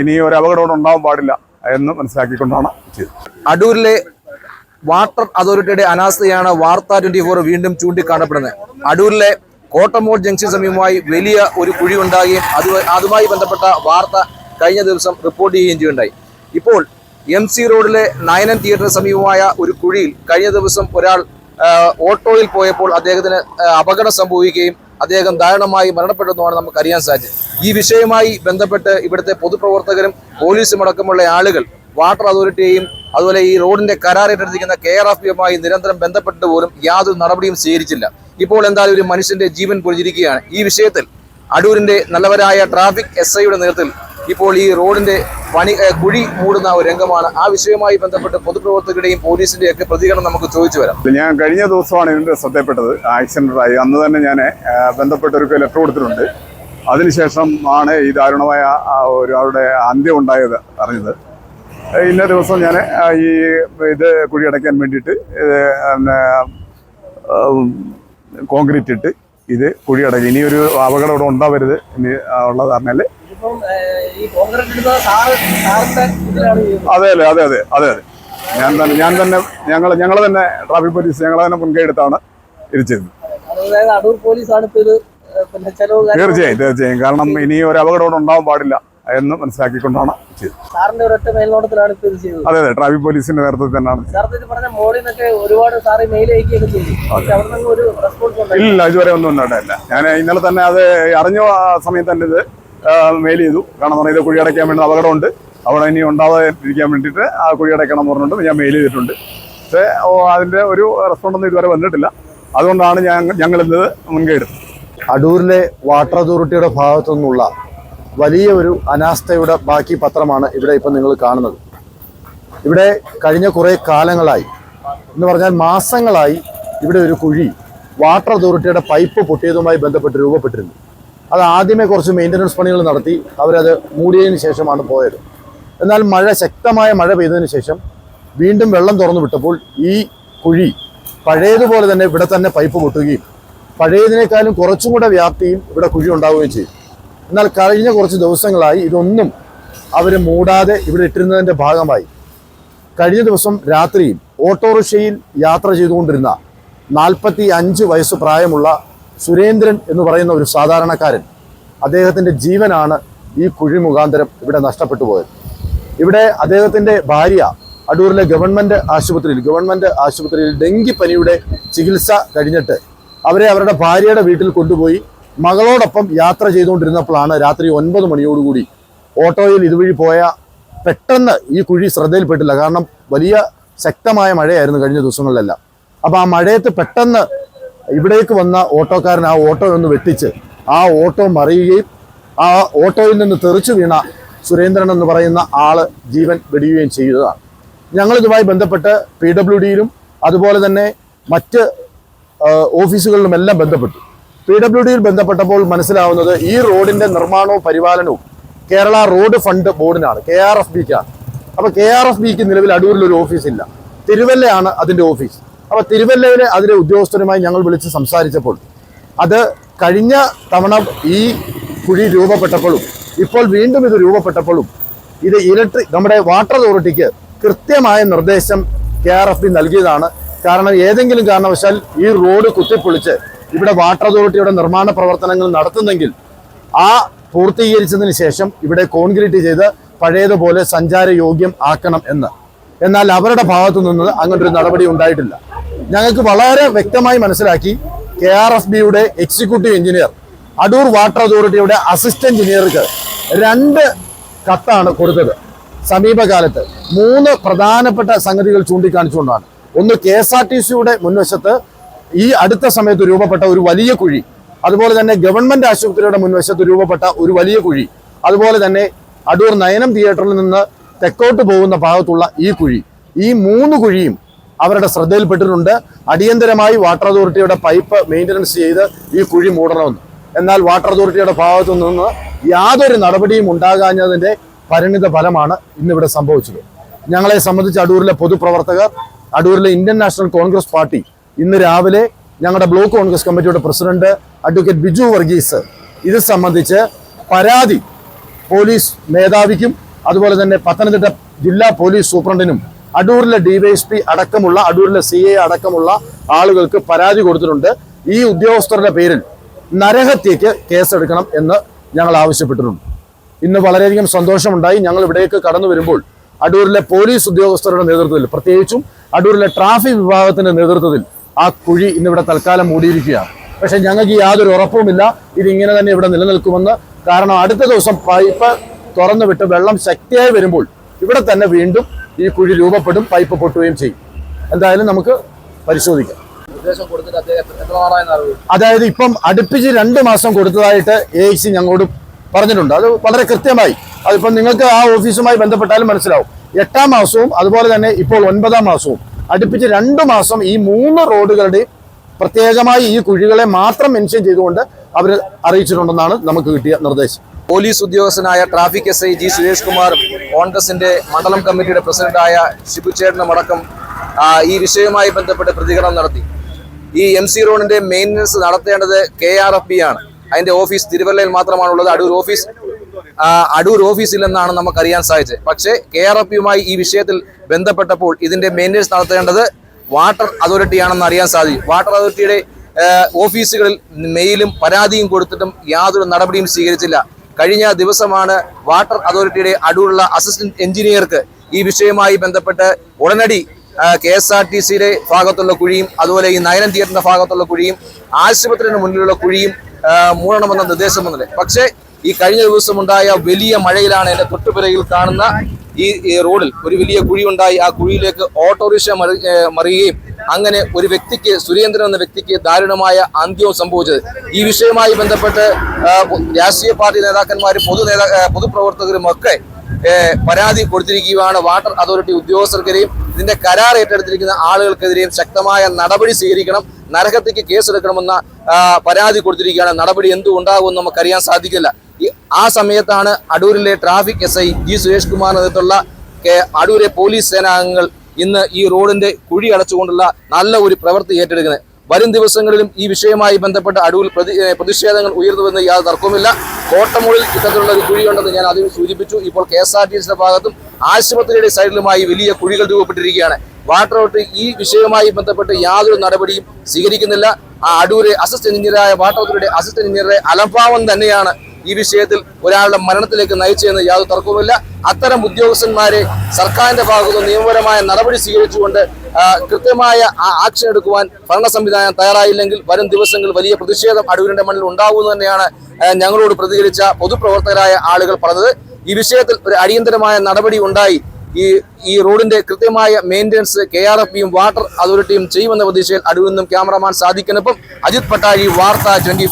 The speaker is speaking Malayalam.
ഇനി ഒരു അപകടം ഉണ്ടാവാൻ പാടില്ല എന്ന് മനസ്സിലാക്കിക്കൊണ്ടാണ് അടൂരിലെ വാട്ടർ അതോറിറ്റിയുടെ അനാസ്ഥയാണ് വാർത്ത ട്വന്റി ഫോർ വീണ്ടും ചൂണ്ടിക്കാണപ്പെടുന്നത്. അടൂരിലെ കോട്ടമോൾ ജംഗ്ഷൻ സമീപമായി വലിയ ഒരു കുഴി ഉണ്ടാകുകയും അത് അതുമായി ബന്ധപ്പെട്ട വാർത്ത കഴിഞ്ഞ ദിവസം റിപ്പോർട്ട് ചെയ്യുകയും ചെയ്യുണ്ടായി ഇപ്പോൾ എം സി റോഡിലെ നയനൻ തിയേറ്ററിന് സമീപമായ ഒരു കുഴിയിൽ കഴിഞ്ഞ ദിവസം ഒരാൾ ഓട്ടോയിൽ പോയപ്പോൾ അദ്ദേഹത്തിന് അപകടം സംഭവിക്കുകയും അദ്ദേഹം ദാരുണമായി മരണപ്പെട്ടെന്നുമാണ് നമുക്ക് അറിയാൻ സാധിച്ചത് ഈ വിഷയവുമായി ബന്ധപ്പെട്ട് ഇവിടുത്തെ പൊതുപ്രവർത്തകരും പോലീസും അടക്കമുള്ള ആളുകൾ വാട്ടർ അതോറിറ്റിയെയും അതുപോലെ ഈ റോഡിന്റെ കരാർ ഏറ്റെടുത്തിരിക്കുന്ന കെ ആർ എഫ് യുമായി നിരന്തരം ബന്ധപ്പെട്ട് പോലും യാതൊരു നടപടിയും സ്വീകരിച്ചില്ല. ഇപ്പോൾ എന്തായാലും ഒരു മനുഷ്യന്റെ ജീവൻ പൊളിഞ്ഞിരിക്കുകയാണ് ഈ വിഷയത്തിൽ അടൂരിന്റെ നല്ലവരായ ട്രാഫിക് എസ് ഐയുടെ നേതൃത്വത്തിൽ ഇപ്പോൾ ഈ റോഡിന്റെ പണി കുഴി മൂടുന്ന ഒരു രംഗമാണ്. ആ വിഷയവുമായി ബന്ധപ്പെട്ട് പൊതുപ്രവർത്തകരുടെയും പോലീസിന്റെയും ഒക്കെ പ്രതികരണം നമുക്ക് ചോദിച്ചു വരാം. ഞാൻ കഴിഞ്ഞ ദിവസമാണ് ഇതിന്റെ ശ്രദ്ധപ്പെട്ടത് ആക്സിഡന്റ് ആയി. അന്ന് തന്നെ ഞാൻ ബന്ധപ്പെട്ട ഒരു ലെറ്റർ കൊടുത്തിട്ടുണ്ട്. അതിനുശേഷം ആണ് ഈ ദാരുണമായ ഒരു അവരുടെ അന്ത്യം ഉണ്ടായത് അറിഞ്ഞത്. ഇന്ന ദിവസം ഞാൻ ഈ ഇത് കുഴിയടയ്ക്കാൻ വേണ്ടിയിട്ട് പിന്നെ കോൺക്രീറ്റ് ഇട്ട് ഇത് കുഴിയടക്കി ഇനിയൊരു അപകടം ഇവിടെ ഉണ്ടാവരുത് ഇനി പറഞ്ഞാൽ അതെ അല്ലേ അതെ അതെ അതെ അതെ ഞാൻ തന്നെ ഞാൻ തന്നെ ഞങ്ങൾ ഞങ്ങൾ തന്നെ ട്രാഫിക് പോലീസ് ഞങ്ങൾ തന്നെ മുൻകൈ എടുത്താണ് ഇരിച്ചിരുന്നത്. തീർച്ചയായും തീർച്ചയായും. കാരണം ഇനി ഒരു അപകടം ഉണ്ടാവാൻ പാടില്ല എന്ന് മനസ്സിലാക്കിക്കൊണ്ടാണ് ചെയ്തത്. അതെ അതെ ട്രാഫിക് പോലീസിന്റെ നേതൃത്വത്തിൽ തന്നെയാണ്. ഇല്ല ഇതുവരെ ഒന്നും ഉണ്ടായിട്ടില്ല. ഞാൻ ഇന്നലെ തന്നെ അത് അറിഞ്ഞ സമയത്ത് തന്നെ ഇത് മെയിൽ ചെയ്തു. കാരണം പറഞ്ഞാൽ ഇത് കുഴിയടയ്ക്കാൻ വേണ്ടി അപകടമുണ്ട്. അവിടെ ഇനി ഉണ്ടാവാതിരിക്കാൻ വേണ്ടിയിട്ട് ആ കുഴിയടയ്ക്കണം എന്ന് ഞാൻ മെയിൽ ചെയ്തിട്ടുണ്ട്. പക്ഷേ അതിന്റെ ഒരു റെസ്പോണ്ട് ഒന്നും ഇതുവരെ വന്നിട്ടില്ല. അതുകൊണ്ടാണ് ഞാൻ ഞങ്ങൾ ഇന്നത് മുൻകൈ എടുത്തത് അടൂരിലെ വാട്ടർ അതോറിറ്റിയുടെ ഭാഗത്തു നിന്നുള്ള വലിയ ഒരു അനാസ്ഥയുടെ ബാക്കി പത്രമാണ് ഇവിടെ ഇപ്പം നിങ്ങൾ കാണുന്നത്. ഇവിടെ കഴിഞ്ഞ കുറേ കാലങ്ങളായി എന്ന് പറഞ്ഞാൽ മാസങ്ങളായി ഇവിടെ ഒരു കുഴി വാട്ടർ അതോറിറ്റിയുടെ പൈപ്പ് പൊട്ടിയതുമായി ബന്ധപ്പെട്ട് രൂപപ്പെട്ടിരുന്നു. അത് ആദ്യമേ കുറച്ച് മെയിന്റനൻസ് പണികൾ നടത്തി അവരത് മൂടിയതിന് ശേഷമാണ് പോയത്. എന്നാൽ മഴ ശക്തമായ മഴ പെയ്തതിന് ശേഷം വീണ്ടും വെള്ളം തുറന്നു വിട്ടപ്പോൾ ഈ കുഴി പഴയതുപോലെ തന്നെ ഇവിടെ തന്നെ പൈപ്പ് പൊട്ടുകയും പഴയതിനേക്കാളും കുറച്ചും കൂടെ വ്യാപ്തിയും ഇവിടെ കുഴി ഉണ്ടാവുകയും ചെയ്യും എന്നാൽ കഴിഞ്ഞ കുറച്ച് ദിവസങ്ങളായി ഇതൊന്നും അവർ മൂടാതെ ഇവിടെ ഇട്ടിരുന്നതിന്റെ ഭാഗമായി. കഴിഞ്ഞ ദിവസം രാത്രിയിൽ ഓട്ടോറിക്ഷയിൽ യാത്ര ചെയ്തുകൊണ്ടിരുന്ന നാൽപ്പത്തി അഞ്ച് വയസ്സ് പ്രായമുള്ള സുരേന്ദ്രൻ എന്ന് പറയുന്ന ഒരു സാധാരണക്കാരൻ അദ്ദേഹത്തിന്റെ ജീവനാണ് ഈ കുഴി മുഖാന്തരം ഇവിടെ നഷ്ടപ്പെട്ടു പോയത്. ഇവിടെ അദ്ദേഹത്തിന്റെ ഭാര്യ അടൂരിലെ ഗവൺമെന്റ് ആശുപത്രിയിൽ ഗവൺമെന്റ് ആശുപത്രിയിൽ ഡെങ്കിപ്പനിയുടെ ചികിത്സ കഴിഞ്ഞിട്ട് അവരെ അവരുടെ ഭാര്യയുടെ വീട്ടിൽ കൊണ്ടുപോയി മകളോടൊപ്പം യാത്ര ചെയ്തുകൊണ്ടിരുന്നപ്പോഴാണ് രാത്രി ഒൻപത് മണിയോടുകൂടി ഓട്ടോയിൽ ഇതുവഴി പോയ പെട്ടെന്ന് ഈ കുഴി ശ്രദ്ധയിൽപ്പെട്ടില്ല. കാരണം വലിയ ശക്തമായ മഴയായിരുന്നു കഴിഞ്ഞ ദിവസങ്ങളിലെല്ലാം. അപ്പോൾ ആ മഴയത്ത് പെട്ടെന്ന് ഇവിടേക്ക് വന്ന ഓട്ടോക്കാരൻ ആ ഓട്ടോ ഒന്ന് വെട്ടിച്ച് ആ ഓട്ടോ മറിയുകയും ആ ഓട്ടോയിൽ നിന്ന് തെറിച്ചു വീണ സുരേന്ദ്രൻ എന്ന് പറയുന്ന ആൾ ജീവൻ വെടിയുകയും ചെയ്തതാണ്. ഞങ്ങൾ ഇതുമായി ബന്ധപ്പെട്ട് പി ഡബ്ല്യു ഡിയിലും അതുപോലെ തന്നെ മറ്റ് ഓഫീസുകളിലും എല്ലാം ബന്ധപ്പെട്ടു. പി ഡബ്ല്യു ഡിയിൽ ബന്ധപ്പെട്ടപ്പോൾ മനസ്സിലാവുന്നത് ഈ റോഡിന്റെ നിർമ്മാണവും പരിപാലനവും കേരള റോഡ് ഫണ്ട് ബോർഡിനാണ് കെ ആർ എഫ് ബിക്കാണ്. അപ്പൊ കെ ആർ എഫ് ബിക്ക് നിലവിൽ അടൂരിൽ ഒരു ഓഫീസ് ഇല്ല തിരുവല്ലയാണ് അതിന്റെ ഓഫീസ്. അപ്പൊ തിരുവല്ലയിലെ അതിലെ ഉദ്യോഗസ്ഥരുമായി ഞങ്ങൾ വിളിച്ച് സംസാരിച്ചപ്പോൾ അത് കഴിഞ്ഞ തവണ ഈ കുഴി രൂപപ്പെട്ടപ്പോഴും ഇപ്പോൾ വീണ്ടും ഇത് രൂപപ്പെട്ടപ്പോഴും ഇത് ഇലക്ട്രിക് നമ്മുടെ വാട്ടർ അതോറിറ്റിക്ക് കൃത്യമായ നിർദ്ദേശം കെ ആർ എഫ് ബി നൽകിയതാണ്. കാരണം ഏതെങ്കിലും കാരണവശാൽ ഈ റോഡ് കുത്തിപ്പൊളിച്ച് ഇവിടെ വാട്ടർ അതോറിറ്റിയുടെ നിർമ്മാണ പ്രവർത്തനങ്ങൾ നടത്തുന്നെങ്കിൽ ആ പൂർത്തീകരിച്ചതിന് ശേഷം ഇവിടെ കോൺക്രീറ്റ് ചെയ്ത് പഴയതുപോലെ സഞ്ചാര യോഗ്യം ആക്കണം എന്ന്. എന്നാൽ അവരുടെ ഭാഗത്തു നിന്ന് അങ്ങനൊരു നടപടി ഉണ്ടായിട്ടില്ല. ഞങ്ങൾക്ക് വളരെ വ്യക്തമായി മനസ്സിലാക്കി കെ ആർ എഫ് ബിയുടെ എക്സിക്യൂട്ടീവ് എഞ്ചിനീയർ അടൂർ വാട്ടർ അതോറിറ്റിയുടെ അസിസ്റ്റന്റ് എഞ്ചിനീയർക്ക് രണ്ട് കത്താണ് കൊടുത്തത്. സമീപകാലത്ത് മൂന്ന് പ്രധാനപ്പെട്ട സംഗതികൾ ചൂണ്ടിക്കാണിച്ചുകൊണ്ടാണ്. ഒന്ന് കെ എസ് ആർ ടി സിയുടെ മുൻവശത്ത് ഈ അടുത്ത സമയത്ത് രൂപപ്പെട്ട ഒരു വലിയ കുഴി അതുപോലെ തന്നെ ഗവൺമെന്റ് ആശുപത്രിയുടെ മുൻവശത്ത് രൂപപ്പെട്ട ഒരു വലിയ കുഴി അതുപോലെ തന്നെ അടൂർ നയനം തിയേറ്ററിൽ നിന്ന് തെക്കോട്ട് പോകുന്ന ഭാഗത്തുള്ള ഈ കുഴി. ഈ മൂന്ന് കുഴിയും അവരുടെ ശ്രദ്ധയിൽപ്പെട്ടിട്ടുണ്ട്. അടിയന്തരമായി വാട്ടർ അതോറിറ്റിയുടെ പൈപ്പ് മെയിന്റനൻസ് ചെയ്ത് ഈ കുഴി മൂടണമെന്ന്. എന്നാൽ വാട്ടർ അതോറിറ്റിയുടെ ഭാഗത്തു നിന്ന് യാതൊരു നടപടിയും ഉണ്ടാകാഞ്ഞതിന്റെ പരിണിത ഫലമാണ് ഇന്നിവിടെ സംഭവിച്ചത്. ഞങ്ങളെ സംബന്ധിച്ച് അടൂരിലെ പൊതുപ്രവർത്തകർ അടൂരിലെ ഇന്ത്യൻ നാഷണൽ കോൺഗ്രസ് പാർട്ടി ഇന്ന് രാവിലെ ഞങ്ങളുടെ ബ്ലോക്ക് കോൺഗ്രസ് കമ്മിറ്റിയുടെ പ്രസിഡന്റ് അഡ്വക്കേറ്റ് ബിജു വർഗീസ് ഇത് സംബന്ധിച്ച് പരാതി പോലീസ് മേധാവിക്കും അതുപോലെ തന്നെ പത്തനംതിട്ട ജില്ലാ പോലീസ് സൂപ്രണ്ടിനും അടൂരിലെ ഡിവൈഎസ്പി അടക്കമുള്ള അടൂരിലെ സി അടക്കമുള്ള ആളുകൾക്ക് പരാതി കൊടുത്തിട്ടുണ്ട്. ഈ ഉദ്യോഗസ്ഥരുടെ പേരിൽ നരഹത്യക്ക് കേസെടുക്കണം എന്ന് ഞങ്ങൾ ആവശ്യപ്പെട്ടിട്ടുണ്ട്. ഇന്ന് വളരെയധികം സന്തോഷമുണ്ടായി. ഞങ്ങൾ ഇവിടേക്ക് കടന്നു വരുമ്പോൾ അടൂരിലെ പോലീസ് ഉദ്യോഗസ്ഥരുടെ നേതൃത്വത്തിൽ പ്രത്യേകിച്ചും അടൂരിലെ ട്രാഫിക് വിഭാഗത്തിന്റെ നേതൃത്വത്തിൽ ആ കുഴി ഇന്നിവിടെ തൽക്കാലം മൂടിയിരിക്കുകയാണ്. പക്ഷെ ഞങ്ങൾക്ക് യാതൊരു ഉറപ്പുമില്ല. ഇതിങ്ങനെ തന്നെ ഇവിടെ നിലനിൽക്കുമെന്ന്. കാരണം അടുത്ത ദിവസം പൈപ്പ് തുറന്നു വിട്ട് വെള്ളം ശക്തിയായി വരുമ്പോൾ ഇവിടെ തന്നെ വീണ്ടും ഈ കുഴി രൂപപ്പെടും പൈപ്പ് പൊട്ടുകയും ചെയ്യും. എന്തായാലും നമുക്ക് പരിശോധിക്കാം. അതായത് ഇപ്പം അടുപ്പിച്ച് രണ്ട് മാസം കൊടുത്തതായിട്ട് എ ഐ സി ഞങ്ങളോട് പറഞ്ഞിട്ടുണ്ട്. അത് വളരെ കൃത്യമായി. അതിപ്പം നിങ്ങൾക്ക് ആ ഓഫീസുമായി ബന്ധപ്പെട്ടാലും മനസ്സിലാവും. എട്ടാം മാസവും അതുപോലെ തന്നെ ഇപ്പോൾ ഒൻപതാം മാസവും. അടുപ്പിച്ച് രണ്ട് മാസം ഈ മൂന്ന് റോഡുകളുടെയും പ്രത്യേകമായി ഈ കുഴികളെ മാത്രം മെൻഷൻ ചെയ്തുകൊണ്ട് അവർ അറിയിച്ചിട്ടുണ്ടെന്നാണ് നമുക്ക് കിട്ടിയ നിർദ്ദേശം. പോലീസ് ഉദ്യോഗസ്ഥനായ traffic S I G Suresh Kumar കോൺഗ്രസിന്റെ മണ്ഡലം കമ്മിറ്റിയുടെ പ്രസിഡന്റായ ശിബുചേട്ടനുമടക്കം ഈ വിഷയവുമായി ബന്ധപ്പെട്ട് പ്രതികരണം നടത്തി. ഈ എം സി റോഡിന്റെ മെയിന്റനൻസ് നടത്തേണ്ടത് കെ ആർ എഫ് ബി ആണ്. അതിന്റെ ഓഫീസ് തിരുവല്ലയിൽ മാത്രമാണുള്ളത്. അടൂർ ഓഫീസ് അടൂർ ഓഫീസിലെന്നാണ് നമുക്കറിയാൻ സാധിച്ചത്. പക്ഷേ കെ ആർ എഫ് ബിയുമായി ഈ വിഷയത്തിൽ ബന്ധപ്പെട്ടപ്പോൾ ഇതിന്റെ മെയിന്റനൻസ് നടത്തേണ്ടത് വാട്ടർ അതോറിറ്റിയാണെന്ന് അറിയാൻ സാധിക്കും വാട്ടർ അതോറിറ്റിയുടെ ഓഫീസുകളിൽ മെയിലും പരാതിയും കൊടുത്തിട്ടും യാതൊരു നടപടിയും സ്വീകരിച്ചില്ല. കഴിഞ്ഞ ദിവസമാണ് വാട്ടർ അതോറിറ്റിയുടെ അടുവുള്ള അസിസ്റ്റന്റ് എഞ്ചിനീയർക്ക് ഈ വിഷയവുമായി ബന്ധപ്പെട്ട് ഉടനടി കെ എസ് ആർ ടി സിയുടെ ഭാഗത്തുള്ള കുഴിയും അതുപോലെ ഈ നയനം തിയേറ്ററിന്റെ ഭാഗത്തുള്ള കുഴിയും ആശുപത്രിയുടെ മുന്നിലുള്ള കുഴിയും മൂടണമെന്ന നിർദ്ദേശം വന്നത് പക്ഷേ ഈ കഴിഞ്ഞ ദിവസം ഉണ്ടായ വലിയ മഴയിലാണ് എന്റെ തൊട്ടുപിറകിൽ കാണുന്ന ഈ റോഡിൽ ഒരു വലിയ കുഴി ഉണ്ടായി ആ കുഴിയിലേക്ക് ഓട്ടോറിക്ഷ മറി മറിയുകയും അങ്ങനെ ഒരു വ്യക്തിക്ക് സുരേന്ദ്രൻ എന്ന വ്യക്തിക്ക് ദാരുണമായ അന്ത്യവും സംഭവിച്ചത്. ഈ വിഷയവുമായി ബന്ധപ്പെട്ട് രാഷ്ട്രീയ പാർട്ടി നേതാക്കന്മാരും പൊതു നേതാ പൊതുപ്രവർത്തകരും ഒക്കെ പരാതി കൊടുത്തിരിക്കുകയാണ്. വാട്ടർ അതോറിറ്റി ഉദ്യോഗസ്ഥർക്കെതിരെയും ഇതിന്റെ കരാർ ഏറ്റെടുത്തിരിക്കുന്ന ആളുകൾക്കെതിരെയും ശക്തമായ നടപടി സ്വീകരിക്കണം. നരഹത്യക്ക് കേസെടുക്കണമെന്ന പരാതി കൊടുത്തിരിക്കുകയാണ്. നടപടി എന്തുണ്ടാകുമെന്ന് നമുക്കറിയാൻ സാധിക്കില്ല. ആ സമയത്താണ് അടൂരിലെ traffic S I G Suresh Kumar നേതൃത്വമുള്ള അടൂരെ പോലീസ് സേനാംഗങ്ങൾ ഇന്ന് ഈ റോഡിന്റെ കുഴി അടച്ചുകൊണ്ടുള്ള നല്ല ഒരു പ്രവൃത്തി ഏറ്റെടുക്കുന്നത്. വരും ദിവസങ്ങളിലും ഈ വിഷയവുമായി ബന്ധപ്പെട്ട അടൂരിൽ പ്രതി പ്രതിഷേധങ്ങൾ ഉയർന്നുവെന്ന് യാതൊരു തർക്കവുമില്ല. കോട്ടമുള്ളിൽ ഇത്തരത്തിലുള്ള ഒരു കുഴിയുണ്ടെന്ന് ഞാൻ ആദ്യം സൂചിപ്പിച്ചു. ഇപ്പോൾ കെ എസ് ആർ ടി സിയുടെ ഭാഗത്തും ആശുപത്രിയുടെ സൈഡിലുമായി വലിയ കുഴികൾ രൂപപ്പെട്ടിരിക്കുകയാണ്. വാട്ടർ അതോറിറ്റി ഈ വിഷയവുമായി ബന്ധപ്പെട്ട് യാതൊരു നടപടിയും സ്വീകരിക്കുന്നില്ല. ആ അടൂര് അസിസ്റ്റന്റ് എഞ്ചിനീയറായ വാട്ടർ അതോറിറ്റിയുടെ അസിസ്റ്റന്റ് എഞ്ചിനീയറുടെ അലംഭാവം തന്നെയാണ് ഈ വിഷയത്തിൽ ഒരാളുടെ മരണത്തിലേക്ക് നയിച്ചതെന്ന് യാതൊരു തർക്കവുമില്ല. അത്തരം ഉദ്യോഗസ്ഥന്മാരെ സർക്കാരിന്റെ ഭാഗത്തുനിന്ന് നിയമപരമായ നടപടി സ്വീകരിച്ചുകൊണ്ട് കൃത്യമായ ആക്ഷൻ എടുക്കുവാൻ ഭരണ സംവിധാനം തയ്യാറായില്ലെങ്കിൽ വരും ദിവസങ്ങളിൽ വലിയ പ്രതിഷേധം അടൂരിന്റെ മണ്ണിൽ ഉണ്ടാകുമെന്ന് തന്നെയാണ് ഞങ്ങളോട് പ്രതികരിച്ച പൊതുപ്രവർത്തകരായ ആളുകൾ പറഞ്ഞത്. ഈ വിഷയത്തിൽ ഒരു അടിയന്തരമായ നടപടി ഉണ്ടായി. ഈ ഈ റോഡിന്റെ കൃത്യമായ maintenance K R F water അതോറിറ്റിയും ചെയ്യുമെന്ന പ്രതീക്ഷയിൽ അടൂരിൽ നിന്നും ക്യാമറമാൻ സാധിക്കുന്നപ്പം അജിത് പട്ടാഴി വാർത്ത ട്വന്റി